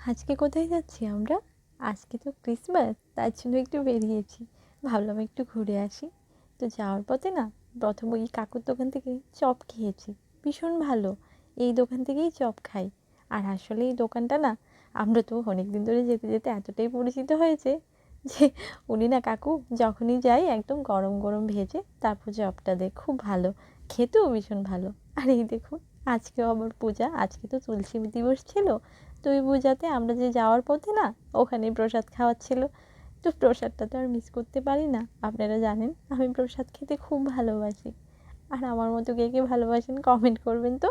আজকে কোথায় যাচ্ছি আমরা? আজকে তো ক্রিসমাস তার জন্য একটু বেরিয়েছি। ভাবলাম একটু ঘুরে আসি। তো যাওয়ার পথে না, প্রথম ওই কাকুর দোকান থেকে চপ খেয়েছি। ভীষণ ভালো। এই দোকান থেকেই চপ খাই। আর আসলে এই দোকানটা না, আমরা তো অনেক দিন ধরে যেতে যেতে এতটাই পরিচিত হয়েছে যে, উনি না কাকু যখনই যাই একদম গরম গরম ভেজে তারপর চপটা দেয়। খুব ভালো। খেতেও ভীষণ ভালো। আর এই দেখুন আজকেও আবার পূজা, আজকে তো তুলসী দিবস ছিল। তো ওই পূজাতে আমরা যে যাওয়ার পথে না ওখানে প্রসাদ খাওয়াচ্ছিল তো প্রসাদটা তো আর মিস করতে পারি না। আপনারা জানেন, আমি প্রসাদ খেতে খুব ভালোবাসি। আর আমার মতো কে কে ভালোবাসেন কমেন্ট করবেন তো।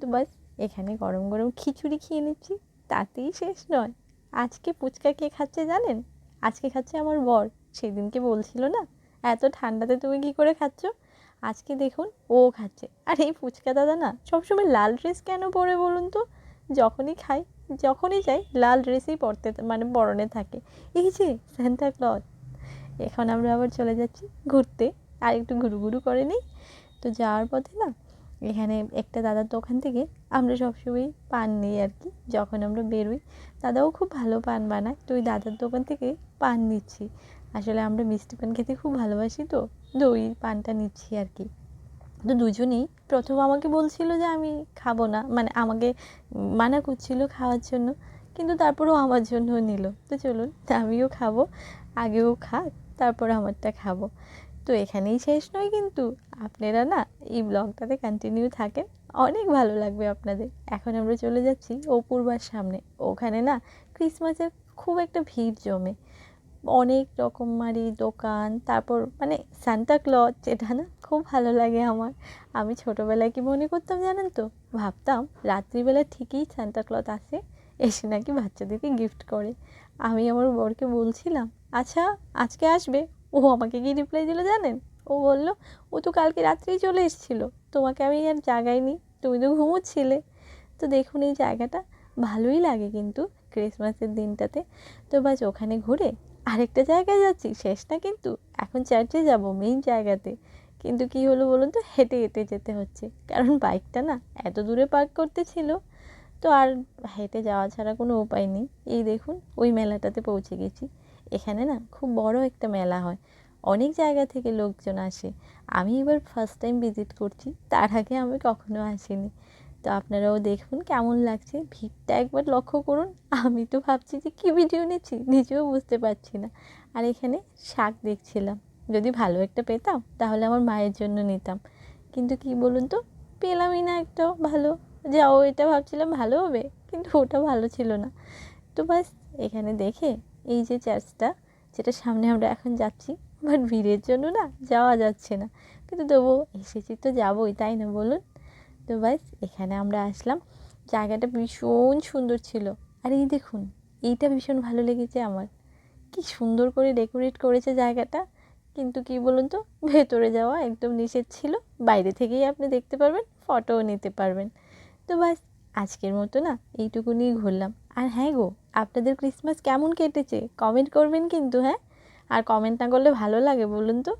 তো বাস, এখানে গরম গরম খিচুড়ি খেয়ে নিচ্ছি, তাতেই শেষ নয়। আজকে ফুচকা কে খাচ্ছে জানেন? আজকে খাচ্ছে আমার বর। সেদিনকে বলছিল না, এত ঠান্ডাতে তুমি কী করে খাচ্ছ? আজকে দেখুন ও খাচ্ছে। আর এই ফুচকা দাদা না সবসময় লাল ড্রেস কেন পরে বলুন তো? যখনই খাই যখনই যাই লাল ড্রেসেই পরতে মানে পরনে থাকে। এই যে স্যান্টা ক্লজ এখন আমরা আবার চলে যাচ্ছি ঘুরতে। আর একটু ঘুরু ঘুরু করে নিই। তো যাওয়ার পথে না, এখানে একটা দাদার দোকান থেকে আমরা সবসময় পান নিই আর কি, যখন আমরা বেরোই। দাদাও খুব ভালো পান বানায়। তো ওই দাদার দোকান থেকে পান নিচ্ছি। আসলে আমরা মিষ্টি পান খেতে খুব ভালোবাসি তো ওই পানটা নিচ্ছি আর কি। তো দুজনেই প্রথম আমাকে বলছিল যে আমি খাব না মানে আমাকে মানা করছিল খাওয়ার জন্য, কিন্তু তারপরেও আমার জন্যও নিল। তো চলুন, আমিও খাব, আগেও খাক, তারপর আমারটা খাব। তো এখানেই শেষ নয় কিন্তু, আপনারা না এই ব্লগটাতে কন্টিনিউ থাকেন, অনেক ভালো লাগবে আপনাদের। এখন আমরা চলে যাচ্ছি অপূর্বার সামনে, ওখানে না ক্রিসমাসের খুব একটা ভিড় জমে। অনেক রকমারি দোকান, তারপর মানে সান্তা ক্লজ যেটা না খুব ভালো লাগে আমার। আমি ছোটোবেলায় কি মনে করতাম জানেন তো? ভাবতাম রাত্রিবেলা ঠিকই সান্তা ক্লজ আসে, এসে নাকি বাচ্চাদেরকে গিফট করে। আমি আমার বরকে বলছিলাম আচ্ছা আজকে আসবে? ও আমাকে কি রিপ্লাই দিল, জানেন? ও বলল, ও তো কালকে রাত্রেই চলে এসেছিল। তোমাকে আমি আর জাগাইনি, তুমি তো ঘুমোচ্ছিলে। তো দেখুন এই জায়গাটা ভালোই লাগে কিন্তু ক্রিসমাসের দিনটাতে। তো বাস ওখানে ঘুরে আরেকটা জায়গায় যাচ্ছি শেষ না কিন্তু এখন চার্চে যাব মেইন জায়গাতে। কিন্তু কি হলো বলুন তো? হেঁটে হেঁটে যেতে হচ্ছে। কারণ বাইকটা না এত দূরে পার্ক করতে ছিল, তো আর হেঁটে যাওয়া ছাড়া কোনো উপায় নেই। এই দেখুন, ওই মেলাটাতে পৌঁছে গেছি। এখানে না খুব বড় একটা মেলা হয়। অনেক জায়গা থেকে লোকজন আসে। আমি এবার ফার্স্ট টাইম ভিজিট করছি, তার আগে আমি কখনো আসিনি। তো আপনারাও দেখুন কেমন লাগছে। ভিড়টা একবার লক্ষ্য করুন। আমি তো ভাবছি যে কী ভিডিও নিচ্ছি, নিজেও বুঝতে পারছি না। আর এখানে শাক দেখছিলাম। যদি ভালো একটা পেতাম, তাহলে আমার মায়ের জন্য নিতাম। কিন্তু কি বলুন তো, পেলামই না একটাও ভালো। যাও এটা ভাবছিলাম ভালো হবে, কিন্তু ওটা ভালো ছিল না। তো বাস এখানে দেখে এই যে চার্চটা যেটা সামনে আমরা এখন যাচ্ছি বাট ভিড়ের জন্য না যাওয়া যাচ্ছে না। কিন্তু তবুও এসেছি তো যাবোই, তাই না বলুন? তো বাস এখানে আমরা আসলাম। জায়গাটা ভীষণ সুন্দর ছিল। আর এই দেখুন, এইটা ভীষণ ভালো লেগেছে আমার। কি সুন্দর করে ডেকোরেট করেছে জায়গাটা। কিন্তু কি বলুন তো, ভেতরে যাওয়া একদম নিষেধ ছিল। বাইরে থেকেই আপনি দেখতে পারবেন ফটোও নিতে পারবেন। তো বাস আজকের মতো না, এইটুকুনি ঘুরলাম। আর হ্যাঁ গো, আপনাদের ক্রিসমাস কেমন কেটেছে? কমেন্ট করবেন কিন্তু হ্যাঁ? আর কমেন্ট না করলে ভালো লাগে বলুন তো।